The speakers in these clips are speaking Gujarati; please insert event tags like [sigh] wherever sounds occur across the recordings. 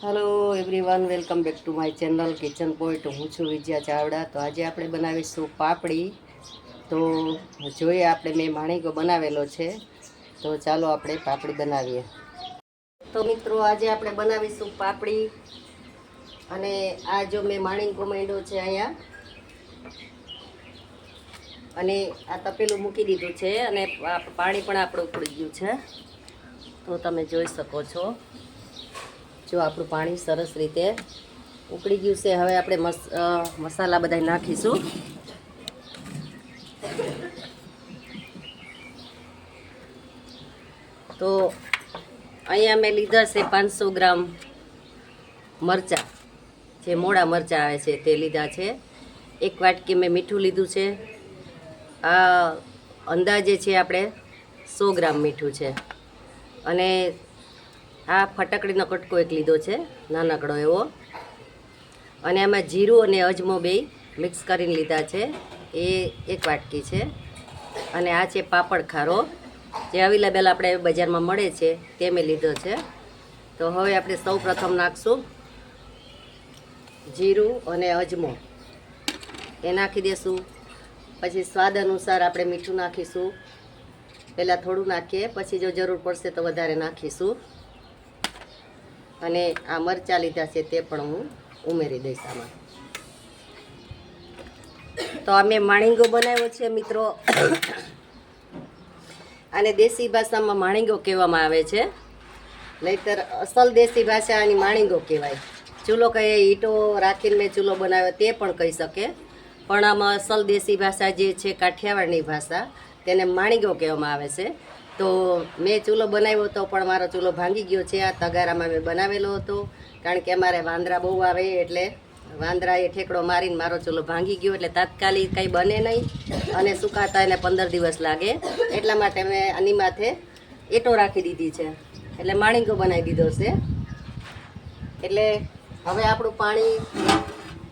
Hello everyone welcome back to my channel kitchen point હું છું વિજયા ચાવડા. તો આજે આપણે બનાવીશું પાપડી. તો જોઈએ આપણે મેં માણીકો બનાવેલો છે. તો ચાલો આપણે પાપડી બનાવીએ. તો મિત્રો, આજે આપણે બનાવીશું પાપડી. અને આ જો મેં માણીકો માંડ્યો છે અહીંયા. અને આ તપેલું મૂકી દીધું છે અને પાણી પણ આપણું ઉકળી ગયું છે. તો તમે જોઈ શકો છો. જો આપણું પાણી સરસ રીતે ઉકળી ગયું છે. હવે આપણે મસ મસાલા બધા નાખીશું. તો અહીંયા મેં લીધા છે પાંચસો ગ્રામ મરચાં. જે મોડા મરચાં આવે છે તે લીધા છે. એક વાટકી મેં મીઠું લીધું છે. આ અંદાજે છે આપણે સો ગ્રામ મીઠું છે. અને આ ફટકડીનો કટકો એક લીધો છે, નાનકડો એવો. અને આમાં જીરું અને અજમો બે મિક્સ કરીને લીધા છે. એ એક વાટકી છે. અને આ છે પાપડ ખારો. જે અવેલેબલ આપણે બજારમાં મળે છે, તે મેં લીધો છે. તો હવે આપણે સૌ પ્રથમ નાખશું જીરું અને અજમો. એ નાખી દેશું. પછી સ્વાદ અનુસાર આપણે મીઠું નાખીશું. પહેલાં થોડું નાખીએ, પછી જો જરૂર પડશે તો વધારે નાખીશું. અને આ મરચાં લીધા છે તે પણ હું ઉમેરી દઈશ આમાં. તો અમે માણીંગો બનાવ્યો છે મિત્રો. અને દેશી ભાષામાં માણીંગો કહેવામાં આવે છે. નહીતર અસલ દેશી ભાષા આની માણીંગો કહેવાય. ચૂલો કહીએ, ઈંટો રાખીને મેં ચૂલો બનાવ્યો તે પણ કહી શકે. પણ આમાં અસલ દેશી ભાષા જે છે કાઠિયાવાડની ભાષા, તેને માણીગો કહેવામાં આવે છે. તો મેં ચૂલો બનાવ્યો હતો, પણ મારો ચૂલો ભાંગી ગયો છે. આ તગારામાં મેં બનાવેલો હતો, કારણ કે અમારે વાંદરા બહુ આવે એટલે વાંદરાએ ઠેકડો મારીને મારો ચૂલો ભાંગી ગયો, એટલે તાત્કાલિક કંઈ બને નહીં અને સુકાતા એને પંદર દિવસ લાગે. એટલા માટે મેં આની માથે એટો રાખી દીધી છે. એટલે માણીંગો બનાવી દીધો છે. એટલે હવે આપણું પાણી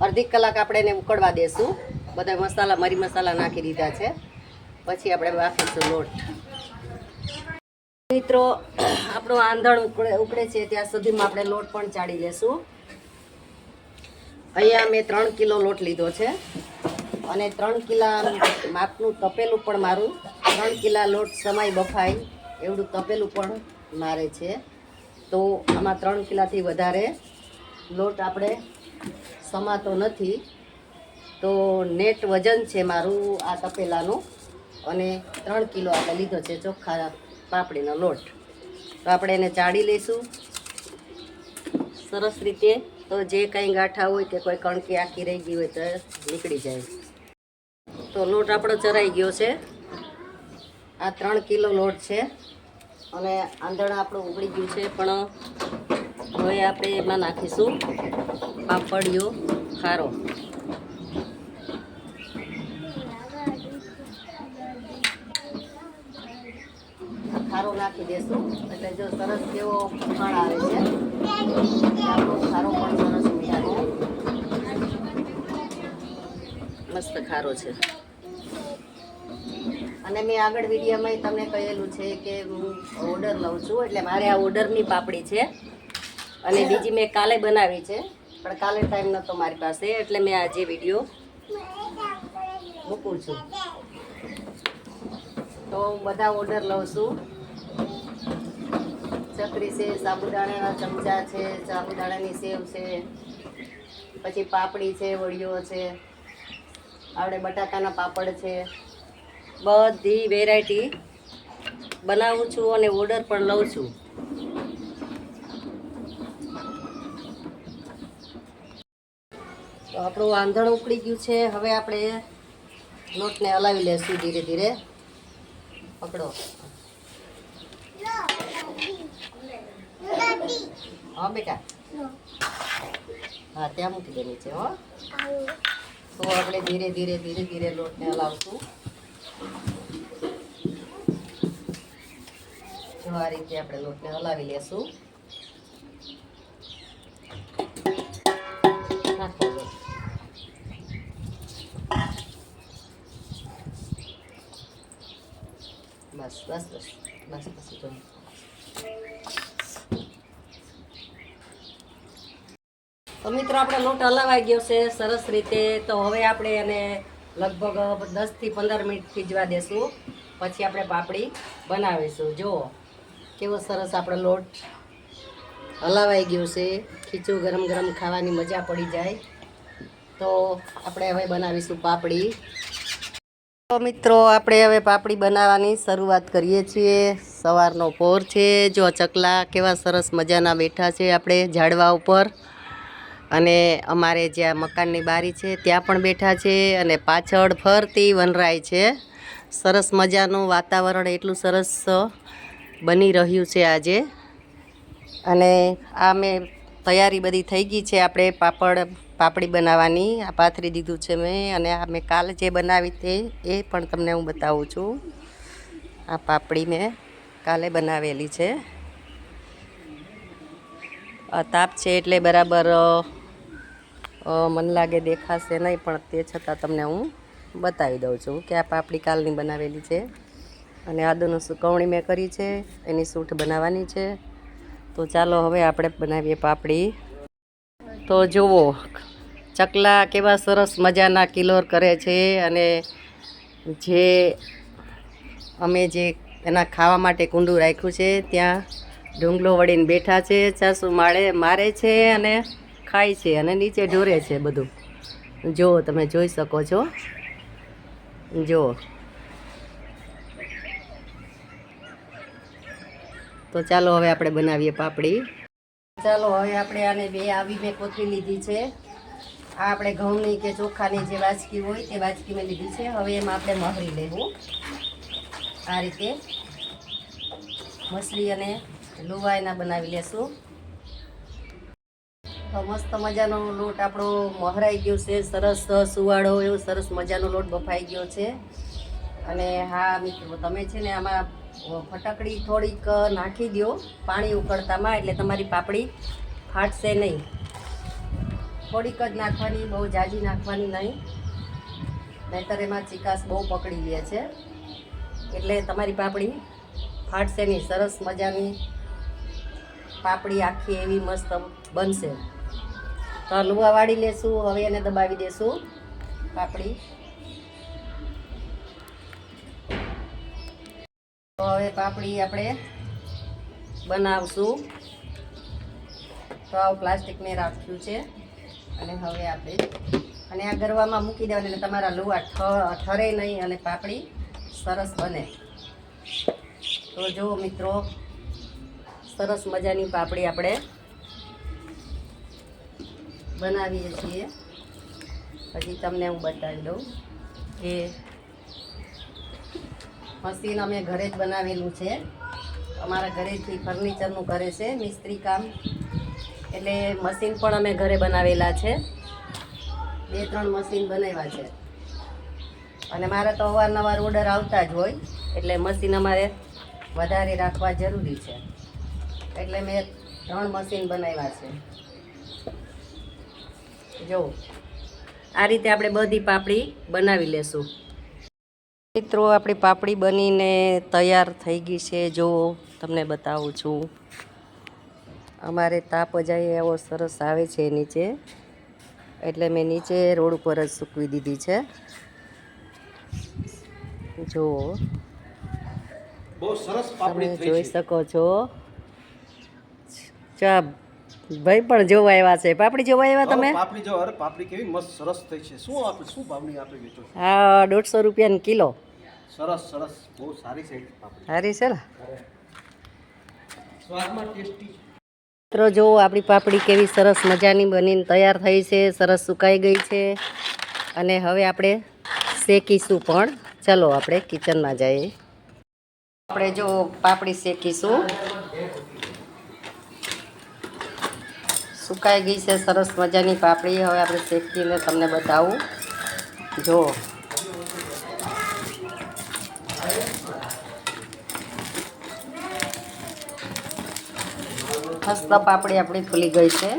અડધી કલાક આપણે એને ઉકળવા દેશું. બધા મસાલા, મરી મસાલા નાખી દીધા છે. પછી આપણે બાફીશું લોટ. મિત્રો, [clears throat] આપણું આંધણ ઉકળે ઉકળે છે, ત્યાં સુધીમાં આપણે લોટ પણ ચાડી લેશું. અહીંયા મેં ત્રણ કિલો લોટ લીધો છે. અને ત્રણ કિલા માપનું તપેલું પણ મારું. ત્રણ કિલા લોટ સમાય બફાય, એવડું તપેલું પણ મારે છે. તો આમાં ત્રણ કિલાથી વધારે લોટ આપણે સમાતો નથી. તો નેટ વજન છે મારું આ તપેલાનું. અને ત્રણ કિલો આપણે લીધો છે ચોખ્ખા પાપડીનો લોટ. તો આપણે એને ચાળી લઈશું. સરસ રીતે. તો જે કંઈ ગાંઠા હોય કે કોઈ કણકી આખી રહી ગઈ હોય તો નીકળી જાય. તો લોટ આપણો ચરાઈ ગયો છે. આ ત્રણ કિલો લોટ છે. અને આંધણ આપણું ઉગળી ગયું છે, પણ હવે આપણે એમાં નાખીશું પાપડિયો ખારો. ખારો નાખી દેશું. એટલે જો સરસ કેવો ફળ આવે છે. આપણો ખારો પણ સરસ મીઠાનો મસ્ત ખારો છે. અને મેં આગળ વિડીયોમાં તમને કહેલું છે કે હું ઓર્ડર લઉં છું. એટલે મારે આ ઓર્ડરની પાપડી છે. અને બીજી મેં કાલે બનાવી છે. પણ કાલે ટાઈમ નહોતો મારી પાસે. એટલે મેં આજે વીડિયો મૂકું છું. તો બધા ઓર્ડર લઉં છું. ચકરી છે, સાબુદાણાના ચમચા છે, સાબુદાણાની સેવ છે, પછી પાપડી છે વડીઓ છે, આપણે બટાકાના પાપડ છે. બધી વેરાયટી બનાવું છું અને ઓર્ડર પણ લઉં છું. તો આપણું આંધણ ઉકળી ગયું છે. હવે આપણે લોટને હલાવી લેશું ધીરે ધીરે. પકડો. હા, બેટા. હા, ત્યાં મૂકી દે નીચે હો. તો આપણે ધીરે ધીરે ધીરે ધીરે લોટને હલાવશું. જો આ રીતે આપણે લોટને હલાવી લેશું. નાખો. બસ બસ બસ. બસ બસ જો તો મિત્રો, આપણે લોટ હલાવાઈ ગયો છે સરસ રીતે. તો હવે આપણે એને લગભગ દસથી પંદર મિનિટ ખીજવા દેશું. પછી આપણે પાપડી બનાવીશું. જુઓ, કેવો સરસ આપણો લોટ હલાવાઈ ગયો છે. ખીચું ગરમ ગરમ ખાવાની મજા પડી જાય. તો આપણે હવે બનાવીશું પાપડી. તો મિત્રો, આપણે હવે પાપડી બનાવવાની શરૂઆત કરીએ છીએ. સવારનો પોર છે. જો ચકલા કેવા સરસ મજાના બેઠા છે આપણે ઝાડવા ઉપર. અને અમારે જ્યાં મકાનની બારી છે, ત્યાં પણ બેઠા છે અને પાછળ ફરતી વનરાય છે. સરસ મજાનું વાતાવરણ એટલું સરસ બની રહ્યું છે આજે. અને આ મેં તૈયારી બધી થઈ ગઈ છે, આપણે પાપડ, પાપડી બનાવવાની, આ પાથરી દીધું છે મેં અને આ મેં કાલે જે બનાવી તે, એ પણ તમને હું બતાવું છું. આ પાપડી મેં કાલે બનાવેલી છે. તાપ છે એટલે બરાબર મને લાગે દેખાશે નહીં, પણ તે છતાં તમને હું બતાવી દઉં છું કે આ પાપડી કાલની બનાવેલી છે. અને આદુનું સુકવણી મેં કરી છે, એની સૂઠ બનાવવાની છે. તો ચાલો હવે આપણે બનાવીએ પાપડી. તો જુઓ, ચકલા કેવા સરસ મજાના કિલોર કરે છે અને જે અમે જે એના ખાવા માટે કુંડું રાખ્યું છે ત્યાં ઢુંગલો વળીને બેઠા છે, સાસુ માળે, મારે છે અને ખાય છે અને નીચે ઢોરે છે બધું. જુઓ તમે જોઈ શકો છો. જુઓ. તો ચાલો હવે આપણે બનાવીએ પાપડી. ચાલો હવે આપણે આને બે આવી મેં કોથળી લીધી છે. આ આપણે ઘઉંની કે ચોખાની જે વાચકી હોય તે વાચકી મેં લીધી છે. હવે એમાં આપણે મહરી લેવું. આ રીતે મછલી અને લુવા એના બનાવી લેશું. તો મસ્ત મજાનો લોટ આપણો મહરાઈ ગયો છે. સરસ સુવાળો એવો સરસ મજાનો લોટ બફાઈ ગયો છે. અને હા, મિત્રો, તમે છે ને આમાં ફટકડી થોડીક નાખી દો પાણી ઉકળતામાં, એટલે તમારી પાપડી ફાટશે નહીં. થોડીક જ નાખવાની, બહુ જાજી નાખવાની નહીં. નહીંતર એમાં ચિકાસ બહુ પકડી લે છે. એટલે તમારી પાપડી ફાટશે નહીં. સરસ મજાની પાપડી આખી એવી મસ્ત બનશે. તો લુવા વાળી લેશું, હવે એને દબાવી દેશું પાપડી. તો હવે પાપડી આપણે બનાવશું. તો આવું પ્લાસ્ટિક મેં રાખ્યું છે. અને હવે આપણે, અને આ ગરવામાં મૂકી દેવાની એટલે તમારા લુવા ઠરે નહીં અને પાપડી સરસ બને. તો જુઓ મિત્રો સરસ મજાની પાપડી આપણે બનાવીએ છીએ. પછી તમને હું બતાવી દઉં કે મશીન અમે ઘરે જ બનાવેલું છે. અમારા ઘરેથી ફર્નિચરનું કરે છે મિસ્ત્રી કામ. એટલે મશીન પણ અમે ઘરે બનાવેલા છે. બે, ત્રણ મશીન બનાવ્યા છે. અને મારે તો અવારનવાર ઓર્ડર આવતા જ હોય. એટલે મશીન અમારે વધારે રાખવા જરૂરી છે. એટલે મેં ત્રણ મશીન બનાવ્યા છે. જો આ રીતે આપણે બધી પાપડી બનાવી લેશું. મિત્રો આપણી પાપડી બનીને તૈયાર થઈ ગઈ છે. જો તમને બતાવું છું. અમારે તાપ અજાય એવો સરસ આવે છે નીચે. એટલે મેં નીચે રોડ ઉપર જ સૂકવી દીધી છે. જો સરસ તમે જોઈ શકો છો. ચા ભાઈ પણ જોવા આવ્યા છે. પાપડી જોવા આવ્યા તમે? પાપડી જો અરે પાપડી કેવી મસ્ત સરસ થઈ છે. શું આપે શું ભાવની આપે વેચો? આ દોઢસો રૂપિયાની કિલો. સરસ સરસ. બહુ સારી છે પાપડી. સારી છે ને? સ્વાદમાં ટેસ્ટી મિત્રો જો આપણી પાપડી કેવી સરસ મજાની બનીને તૈયાર થઈ છે સરસ સુકાઈ ગઈ છે. અને હવે આપણે શેકીશું પણ. ચલો આપણે કિચનમાં જઈએ. આપણે જો પાપડી શેકીશું. સુકાઈ ગઈ છે, સરસ મજાની પાપડી. હવે આપણે શેકીને તમને બતાવું. જો. મસ્ત પાપડી આપણી ફૂલી ગઈ છે.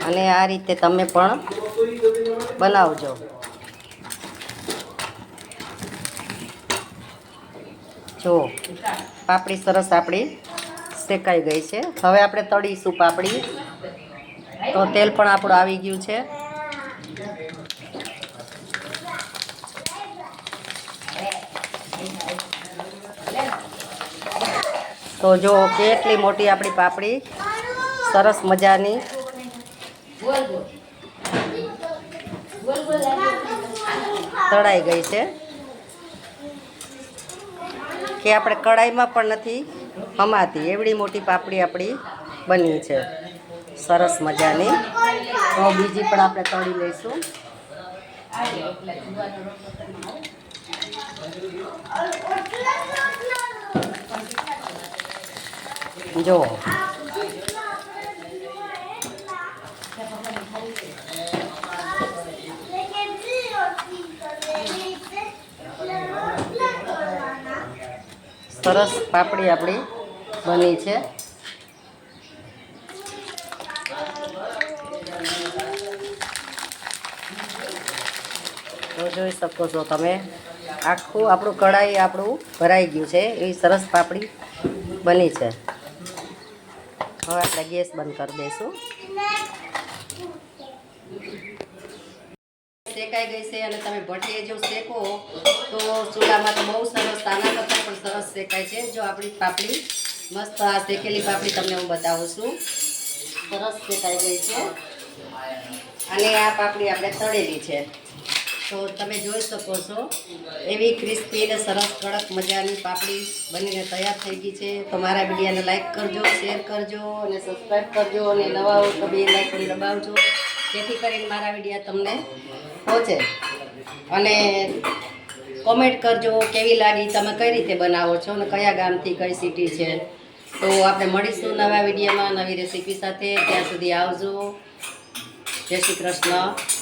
અને આ રીતે તમે પણ બનાવજો. જો. પાપડી સરસ આપણી શેકાઈ ગઈ છે. હવે આપણે તળીશું પાપડી. તો તેલ પણ આપણું આવી ગયું છે. તો જો કેટલી મોટી આપણી પાપડી. સરસ મજાની. તળાઈ ગઈ છે. કે આપણે કડાઈમાં પણ નથી. હમાતી એવડી મોટી પાપડી આપણી બની છે. સરસ મજાની. તો બીજી પણ આપણે તળી લઈશું. જો સરસ પાપડી આપણી બની છે. તો જોઈ શકો છો તમે. આખું આપણું કઢાઈ આપણું ભરાઈ ગયું છે. એવી સરસ પાપડી બની છે. હવે આપણે ગેસ બંધ કરી દઈશું. શેકાઈ ગઈ છે અને તમે ભઠ્ઠીએ જો શેકો, તો ચૂલામાં તો બહુ સરસ તાના કરતાં પણ સરસ શેકાય છે. જો આપણી પાપડી મસ્ત આ શેકેલી પાપડી તમને હું બતાવું છું. સરસ શેકાઈ ગઈ છે. અને આ પાપડી આપણે તળેલી છે. તો તમે જોઈ શકો છો, એવી ક્રિસ્પી અને સરસ કડક મજાની પાપડી બનીને તૈયાર થઈ ગઈ છે. તો મારા વિડીયોને લાઇક કરજો, શેર કરજો અને સબસ્ક્રાઈબ કરજો અને નવા હો તો બે લાઈકન દબાવજો. જેથી કરીને મારા વીડિયો તમને પહોંચે. અને કોમેન્ટ કરજો કેવી લાગી, તમે કઈ રીતે બનાવો છો અને કયા ગામથી કઈ સિટી છે. તો આપણે મળીશું નવા વિડીયોમાં નવી રેસીપી સાથે. ત્યાં સુધી આવજો. જય શ્રી કૃષ્ણ.